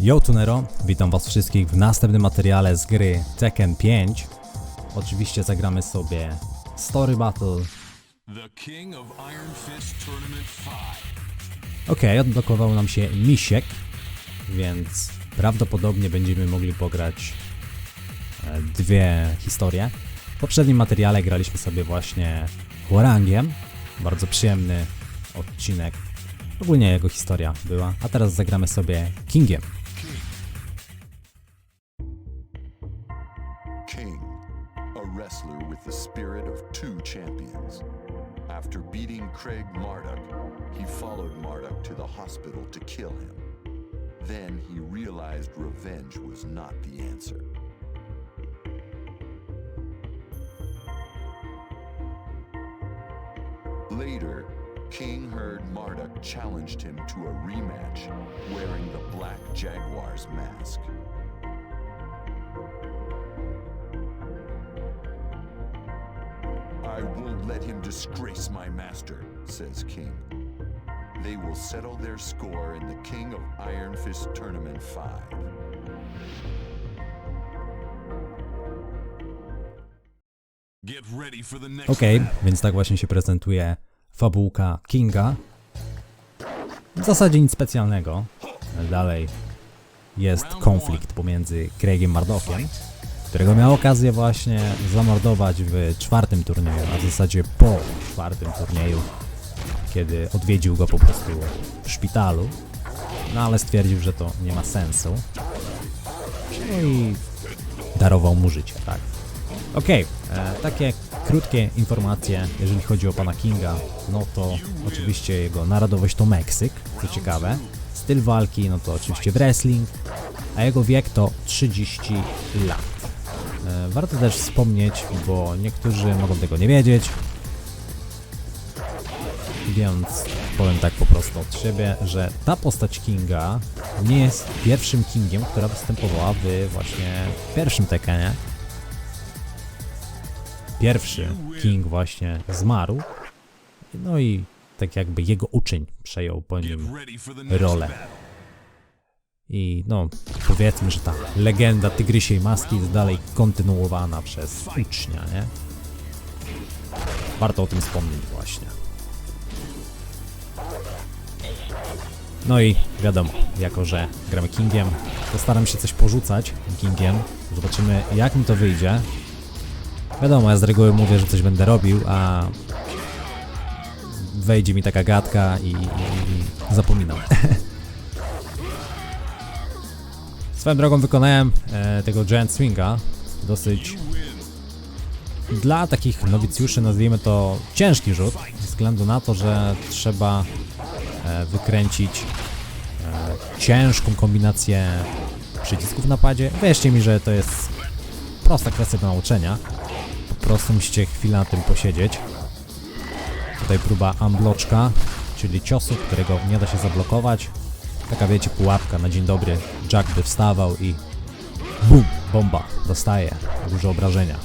Yo Tunero, witam was wszystkich w następnym materiale z gry Tekken 5. Oczywiście zagramy sobie Story Battle. The King of Iron Fist Tournament 5. Okej, odblokował nam się misiek, więc prawdopodobnie będziemy mogli pograć e, dwie historie. W poprzednim materiale graliśmy sobie właśnie Warangiem. Bardzo przyjemny odcinek. Ogólnie jego historia była. A teraz zagramy sobie Kingiem. With the spirit of two champions. After beating Craig Marduk, he followed Marduk to the hospital to kill him. Then he realized revenge was not the answer. Later, King heard Marduk challenged him to a rematch wearing the Black Jaguar's mask. Disgrace my master, says King. They will settle their score in the King of Iron Fist Tournament 5. Get ready for the next Okej, battle. więc tak właśnie się prezentuje fabułka Kinga. W zasadzie nic specjalnego. Dalej jest konflikt pomiędzy Craigiem Mardockiem, którego miał okazję właśnie zamordować w czwartym turnieju, a w zasadzie po czwartym turnieju, kiedy odwiedził go po prostu w szpitalu. No ale stwierdził, że to nie ma sensu. No i darował mu życie, tak. Okej, e, takie krótkie informacje, jeżeli chodzi o pana Kinga, no to oczywiście jego narodowość to Meksyk, co ciekawe. Styl walki, no to oczywiście wrestling, a jego wiek to 30 lat. E, warto też wspomnieć, bo niektórzy mogą tego nie wiedzieć, więc powiem tak po prostu od siebie, że ta postać Kinga nie jest pierwszym Kingiem, która występowała w właśnie pierwszym Tekkenie, pierwszy King właśnie zmarł. No i tak jakby jego uczeń przejął po nim rolę. I no, powiedzmy, że ta legenda Tygrysiej Maski jest dalej kontynuowana przez ucznia, nie? Warto o tym wspomnieć właśnie. No i wiadomo, jako że gramy Kingiem, to staram się coś porzucać Kingiem. Zobaczymy jak mi to wyjdzie. Wiadomo, ja z reguły mówię, że coś będę robił, a wejdzie mi taka gadka i, i, i zapominam. Swoją drogą wykonałem e, tego Giant Swinga dosyć dla takich nowicjuszy nazwijmy to ciężki rzut, ze względu na to, że trzeba e, wykręcić e, ciężką kombinację przycisków w napadzie. Wierzcie mi, że to jest prosta kwestia do nauczenia. Po prostu musicie chwilę na tym posiedzieć. Tutaj próba unbloczka, czyli ciosu, którego nie da się zablokować. Taka wiecie, pułapka na dzień dobry. Jack by wstawał i bum, bomba, dostaje duże obrażenia.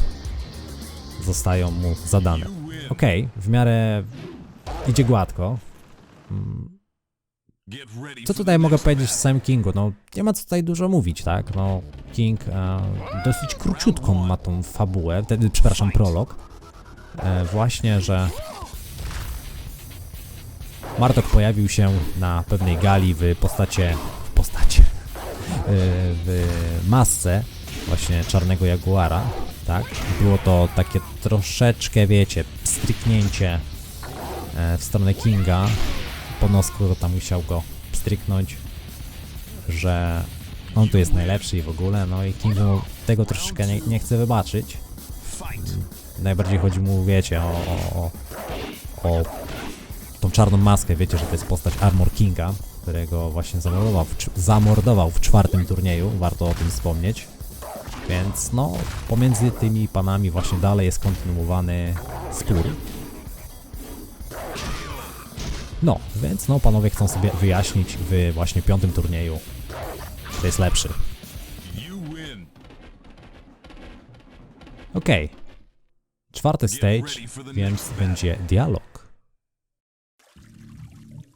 Zostają mu zadane. Okej, w miarę idzie gładko. Ready Co tutaj mogę powiedzieć o samym Kingu? No, nie ma tutaj dużo mówić, tak? No, King e, dosyć króciutką ma tą fabułę, wtedy, przepraszam, prolog. E, właśnie, że Martok pojawił się na pewnej gali w e, w masce właśnie czarnego jaguara, tak? Było to takie troszeczkę, wiecie, stryknięcie e, w stronę Kinga, po nosku to tam musiał go stryknąć, że on tu jest najlepszy i w ogóle, no i King mu tego troszeczkę nie, nie chce wybaczyć. Najbardziej chodzi mu, wiecie, o, o, o tą czarną maskę, wiecie, że to jest postać Armor Kinga, którego właśnie zamordował w, zamordował w czwartym turnieju, warto o tym wspomnieć. Więc no, pomiędzy tymi panami właśnie dalej jest kontynuowany spór. No, więc no panowie chcą sobie wyjaśnić w właśnie piątym turnieju, kto jest lepszy. Okej. Czwarty stage, więc będzie dialog.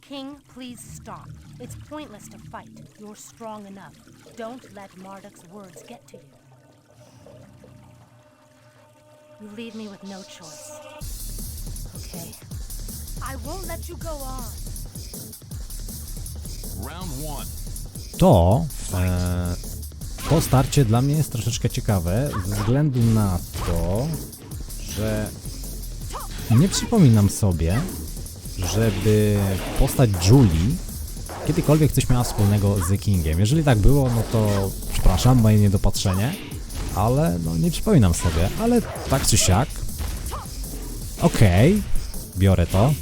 King, please stop. It's pointless to fight. You're strong enough. Don't let Marduk's words get to you. You leave me with no choice. Okay. I won't let you go on. Round one. To e, to starcie dla mnie jest troszeczkę ciekawe ze względu na to, że nie przypominam sobie, żeby postać Julie kiedykolwiek coś miała wspólnego z Kingiem. Jeżeli tak było, no to przepraszam, moje niedopatrzenie, ale no nie przypominam sobie, ale tak czy siak. Okej, biorę to.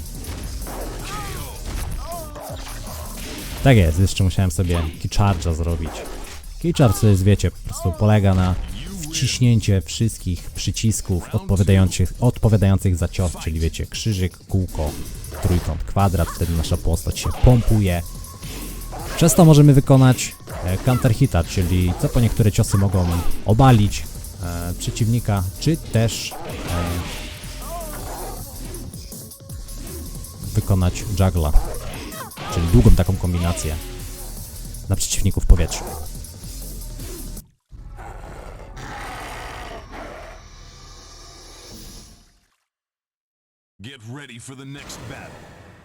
Tak jest, jeszcze musiałem sobie key charge'a zrobić. Key charge to jest, wiecie, po prostu polega na wciśnięcie wszystkich przycisków odpowiadających, odpowiadających za cios, czyli wiecie, krzyżyk, kółko, trójkąt, kwadrat, wtedy nasza postać się pompuje. Przez to możemy wykonać e, counter hita, czyli co po niektóre ciosy mogą obalić e, przeciwnika, czy też wykonać juggla czyli długą taką kombinację na przeciwników w powietrzu.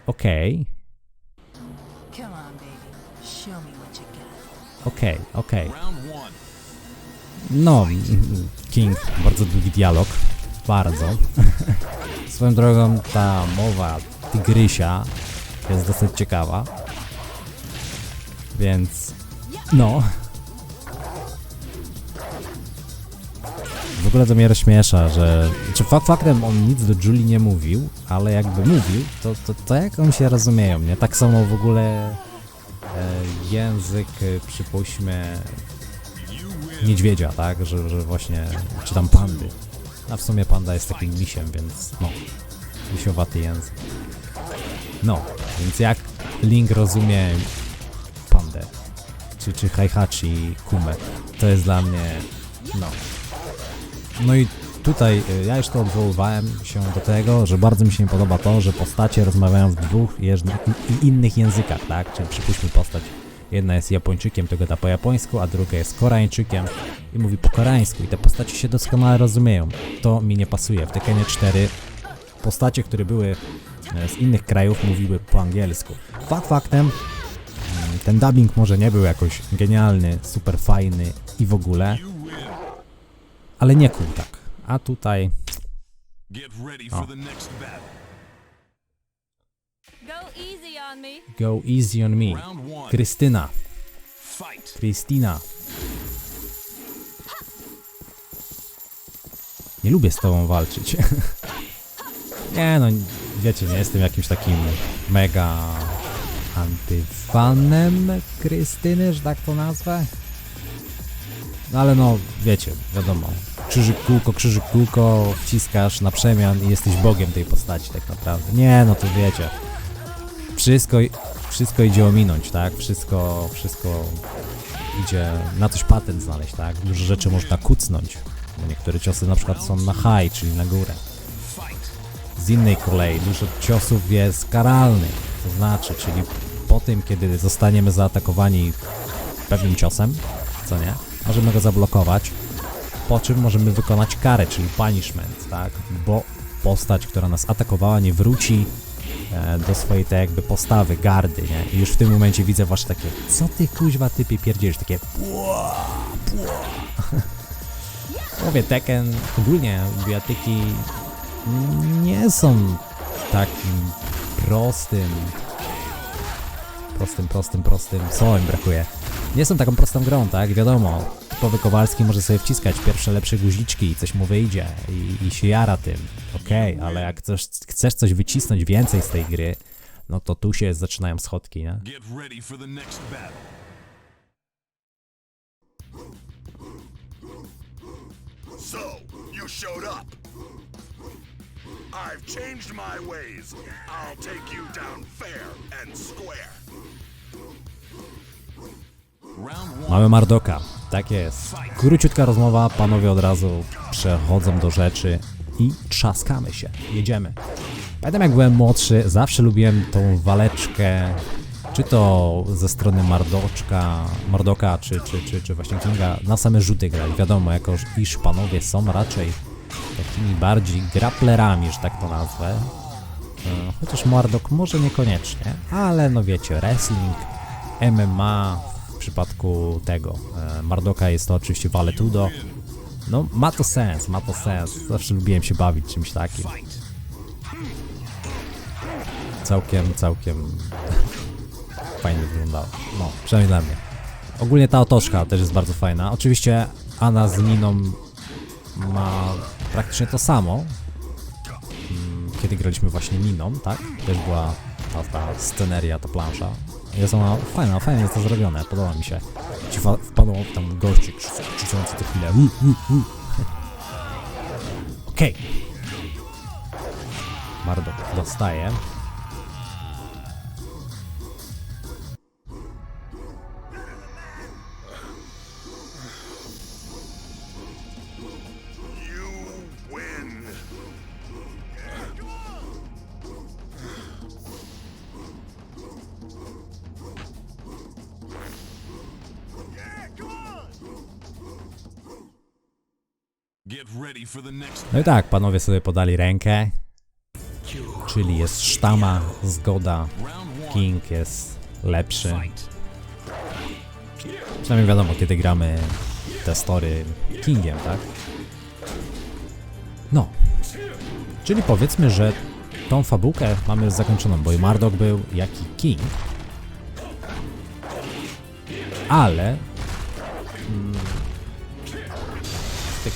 Okej, Come okej, okej. Round one. No, King, bardzo długi dialog. Bardzo. Swoją drogą ta mowa tygrysia jest dosyć ciekawa. Więc, no. W ogóle to mnie rozśmiesza, że... Czy fakt faktem on nic do Julie nie mówił, ale jakby mówił, to, to, to jak oni się rozumieją, nie? Tak samo w ogóle język, e, przypuśćmy, niedźwiedzia, tak? Że, że właśnie, czy tam pandy. A w sumie panda jest takim misiem, więc no, misiowaty język. No, więc jak Link rozumie pandę, czy, czy Heihachi Kume, to jest dla mnie, no. No i tutaj y, ja już to odwoływałem się do tego, że bardzo mi się nie podoba to, że postacie rozmawiają w dwóch i innych językach, tak? Czyli przypuśćmy postać Jedna jest Japończykiem, to gada po japońsku, a druga jest Koreańczykiem i mówi po koreańsku i te postacie się doskonale rozumieją. To mi nie pasuje. W Tekkenie 4 postacie, które były e, z innych krajów mówiły po angielsku. Fakt faktem, mm, ten dubbing może nie był jakoś genialny, super fajny i w ogóle, ale nie kół tak. A tutaj Get ready for the next battle. Go easy on me. go easy on me. Round one. Krystyna, Fight. Krystyna. Nie lubię z tobą walczyć. nie no, wiecie, nie jestem jakimś takim mega antyfanem Krystyny, że tak to nazwę. No ale no, wiecie, wiadomo. Krzyżyk kółko, krzyżyk kółko, wciskasz na przemian i jesteś bogiem tej postaci tak naprawdę. Nie, no to wiecie. Wszystko, wszystko idzie ominąć, tak? Wszystko, wszystko idzie na coś patent znaleźć, tak? Dużo rzeczy można kucnąć. Niektóre ciosy na przykład są na high, czyli na górę. Z innej kolei dużo ciosów jest karalnych, to znaczy, czyli po tym, kiedy zostaniemy zaatakowani pewnym ciosem, co nie, możemy go zablokować, po czym możemy wykonać karę, czyli punishment, tak? Bo postać, która nas atakowała, nie wróci e, do swojej tak jakby postawy, gardy, nie? I już w tym momencie widzę wasze takie, co ty kuźwa typie pierdzielisz, takie pła, pła. Mówię, Tekken, ogólnie bijatyki nie są takim prostym, prostym, prostym, prostym, im brakuje. Nie są taką prostą grą, tak? Wiadomo, typowy Kowalski może sobie wciskać pierwsze lepsze guziczki i coś mu wyjdzie i, i się jara tym. Okej, ale jak coś, chcesz coś wycisnąć więcej z tej gry, no to tu się zaczynają schodki, nie? Get ready for the next battle. So, you showed up. I've changed my ways. I'll take you down fair and square. Mamy Mardoka, tak jest. Króciutka rozmowa, panowie od razu przechodzą do rzeczy i trzaskamy się. Jedziemy. Pamiętam jak byłem młodszy, zawsze lubiłem tą waleczkę czy to ze strony Mardoczka, Mardoka, czy, czy, czy, czy właśnie Kinga, na same rzuty grali. Wiadomo, jako iż panowie są raczej takimi bardziej grapplerami, że tak to nazwę. E, Chociaż Mardok może niekoniecznie, ale no wiecie, wrestling, MMA, w przypadku tego e, Mardoka jest to oczywiście Valetudo. No, ma to sens, ma to sens. Zawsze lubiłem się bawić czymś takim. Całkiem, całkiem fajnie wyglądało. No, przynajmniej dla mnie. Ogólnie ta otoczka też jest bardzo fajna. Oczywiście Anna z Niną ma praktycznie to samo. Mm, Kiedy graliśmy właśnie Niną, tak? Też była ta, ta sceneria, ta plansza. Jest ona fajna, fajnie jest to zrobione, podoba mi się. Ci wpadł tam gościu krzyczący co chwilę. Uh, uh, uh. Okej. Mardok dostaje. No i tak, panowie sobie podali rękę. Czyli jest sztama, zgoda. King jest lepszy. Przynajmniej wiadomo, kiedy gramy te story Kingiem, tak? No. Czyli powiedzmy, że tą fabułkę mamy już zakończoną, bo i Mardok był, jak i King. Ale...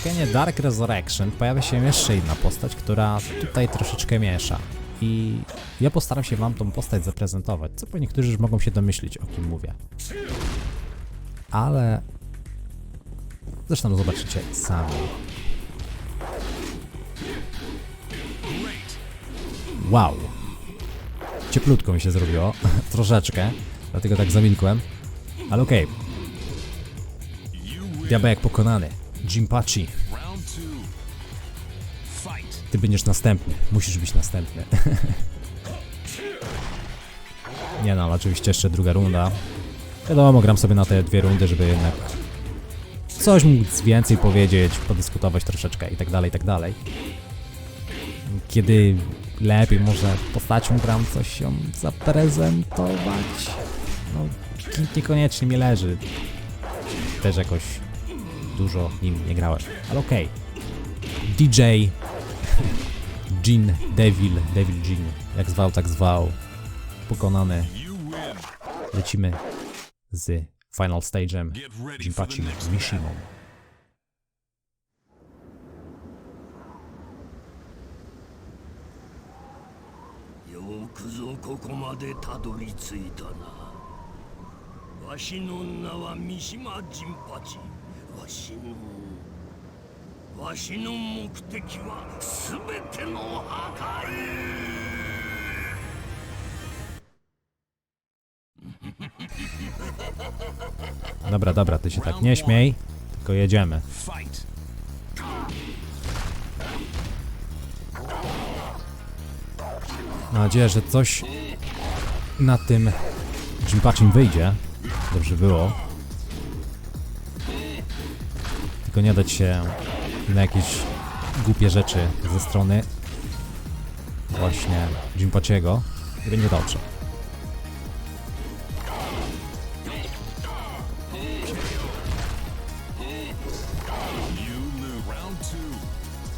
W Tekkenie Dark Resurrection pojawia się jeszcze inna postać, która tutaj troszeczkę miesza. I ja postaram się wam tą postać zaprezentować, co po niektórzy już mogą się domyślić, o kim mówię ale zresztą zobaczycie sami. Wow. Cieplutko mi się zrobiło, troszeczkę, dlatego tak zamilkłem, ale okej. Diabełek pokonany, Jimpachi, two. Fight. ty będziesz następny, musisz być następny. Nie no, ale oczywiście jeszcze druga runda. Wiadomo, gram sobie na te dwie rundy, żeby jednak coś móc więcej powiedzieć, podyskutować troszeczkę i tak dalej, i tak dalej. Kiedy lepiej może postacią gram coś ją zaprezentować, no niekoniecznie mi leży. Też jakoś dużo nim nie grałem, ale okej. DJ Jean Devil, Devil Jean, jak zwał, tak zwał, pokonany. Lecimy z final stage'em Get ready for the Jinpachi next Mishimą. よくぞここまでたどり着いたなわしの名は三島陣八わしのわしの目的は全ての破壊 Dobra, dobra, ty się tak nie śmiej, tylko jedziemy. Fight. Mam nadzieję, że coś na tym Jinpachim wyjdzie. Dobrze było. Tylko nie dać się na jakieś głupie rzeczy ze strony właśnie Jinpachiego i będzie dobrze.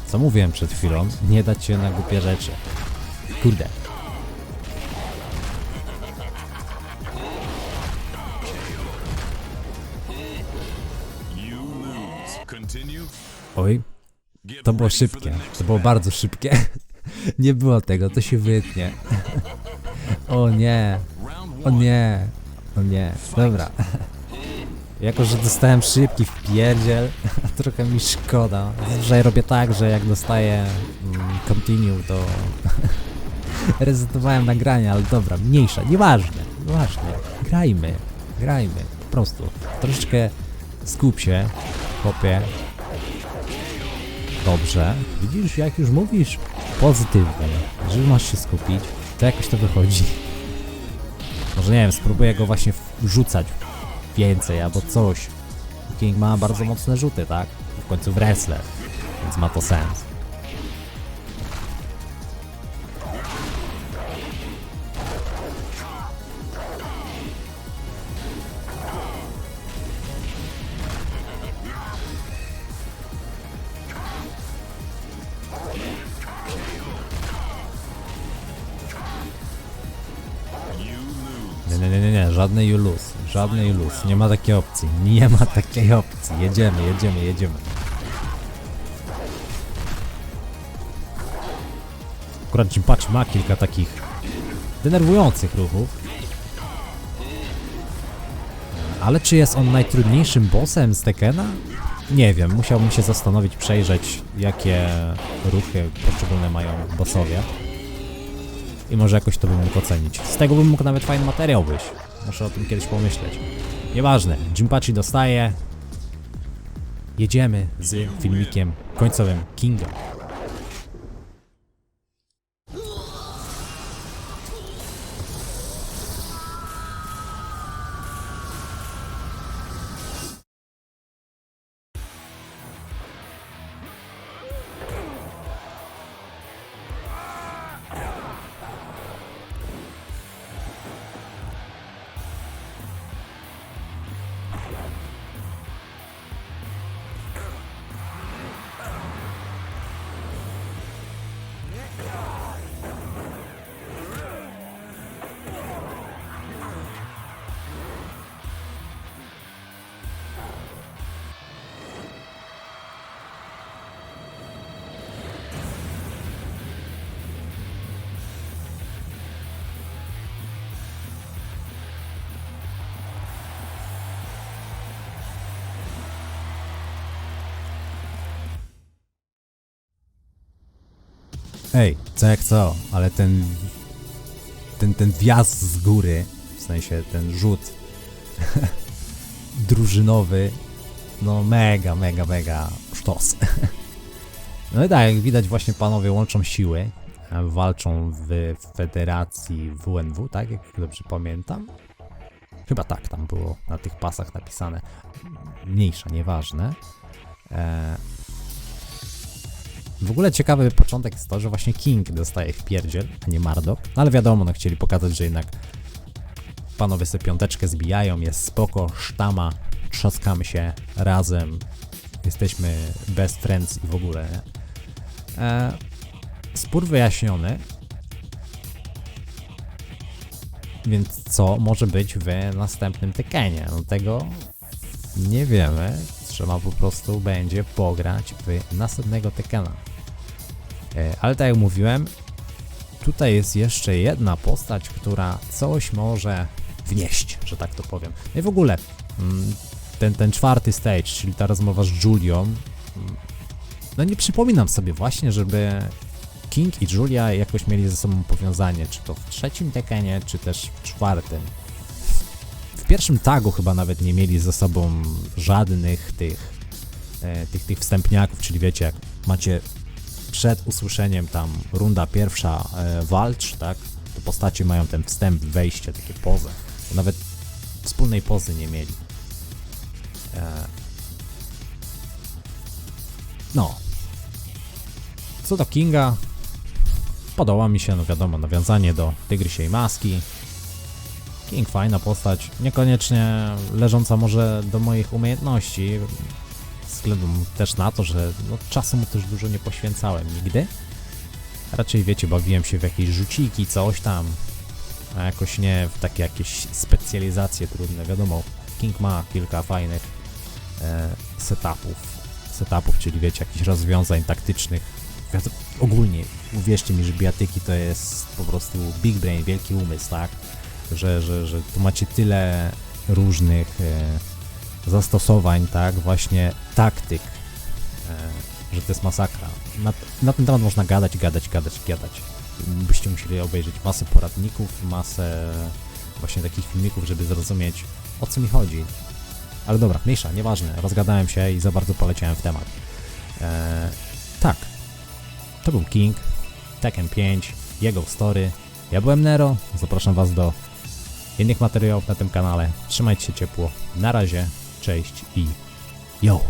Co mówiłem przed chwilą, nie dać się na głupie rzeczy. Kurde. Oj, to było szybkie. To było bardzo szybkie. Nie było tego, to się wytnie. O nie, o nie, o nie. Dobra. Jako, że dostałem szybki wpierdziel, trochę mi szkoda. Zazwyczaj robię tak, że jak dostaję mm, continue, to resetowałem nagranie, ale dobra, mniejsza, nieważne, nieważne. Grajmy, grajmy, po prostu. Troszeczkę skup się, chłopie. Dobrze. Widzisz, jak już mówisz pozytywnie, że masz się skupić, to jakoś to wychodzi. Może nie wiem, spróbuję go właśnie wrzucać więcej albo coś. King ma bardzo mocne rzuty, tak? W końcu wrestler, więc ma to sens. Żadnej lose, żadnej lose, nie ma takiej opcji, nie ma takiej opcji, jedziemy, jedziemy, jedziemy. Akurat Jimpach ma kilka takich denerwujących ruchów. Ale czy jest on najtrudniejszym bossem z Tekena? Nie wiem, musiałbym się zastanowić, przejrzeć jakie ruchy poszczególne mają bossowie. I może jakoś to bym mógł ocenić. Z tego bym mógł nawet fajny materiał wyjść. Muszę o tym kiedyś pomyśleć. Nieważne, Jimpachi dostaje. Jedziemy z filmikiem końcowym Kinga. Ej, co jak co, ale ten, ten, ten wjazd z góry, w sensie ten rzut drużynowy, no mega, mega, mega sztos. No i tak, jak widać właśnie panowie łączą siły, e, walczą w federacji WNW, tak, jak dobrze pamiętam. Chyba tak tam było na tych pasach napisane. Mniejsza, nieważne. E, w ogóle ciekawy początek jest to, że właśnie King dostaje w pierdziel, a nie Mardok. No ale wiadomo, no chcieli pokazać, że jednak panowie sobie piąteczkę zbijają, jest spoko, sztama, trzaskamy się razem, jesteśmy best friends i w ogóle, nie? E, spór wyjaśniony. Więc co może być w następnym Tekenie? No tego nie wiemy. Trzeba po prostu będzie pograć w następnego Tekena. E, Ale tak jak mówiłem, tutaj jest jeszcze jedna postać, która coś może wnieść, że tak to powiem. No i w ogóle mm, ten, ten czwarty stage, czyli ta rozmowa z Julią, mm, no nie przypominam sobie właśnie, żeby King i Julia jakoś mieli ze sobą powiązanie, czy to w trzecim Tekenie, czy też w czwartym. W pierwszym tagu chyba nawet nie mieli ze sobą żadnych tych, e, tych, tych wstępniaków, czyli wiecie, jak macie przed usłyszeniem tam runda pierwsza e, walcz, tak, to postacie mają ten wstęp, wejście, takie pozy. Nawet wspólnej pozy nie mieli. E, no. Co do Kinga, podoba mi się, no wiadomo, nawiązanie do Tygrysiej Maski. King fajna postać, niekoniecznie leżąca może do moich umiejętności, względu też na to, że no, czasu mu też dużo nie poświęcałem nigdy. Raczej wiecie, bawiłem się w jakieś rzuciki, coś tam, a jakoś nie w takie jakieś specjalizacje trudne. Wiadomo, King ma kilka fajnych e, setupów, setupów, czyli wiecie, jakichś rozwiązań taktycznych. Ogólnie, uwierzcie mi, że biatyki to jest po prostu big brain, wielki umysł, tak? Że, że, że tu macie tyle różnych e, zastosowań, tak? Właśnie taktyk, e, że to jest masakra. Na, na ten temat można gadać, gadać, gadać, gadać. Byście musieli obejrzeć masę poradników, masę właśnie takich filmików, żeby zrozumieć o co mi chodzi. Ale dobra, mniejsza, nieważne, rozgadałem się i za bardzo poleciałem w temat. E, tak, to był King, Tekken 5, jego story. Ja byłem Nero, zapraszam Was do innych materiałów na tym kanale. Trzymajcie się ciepło. Na razie, cześć i yo!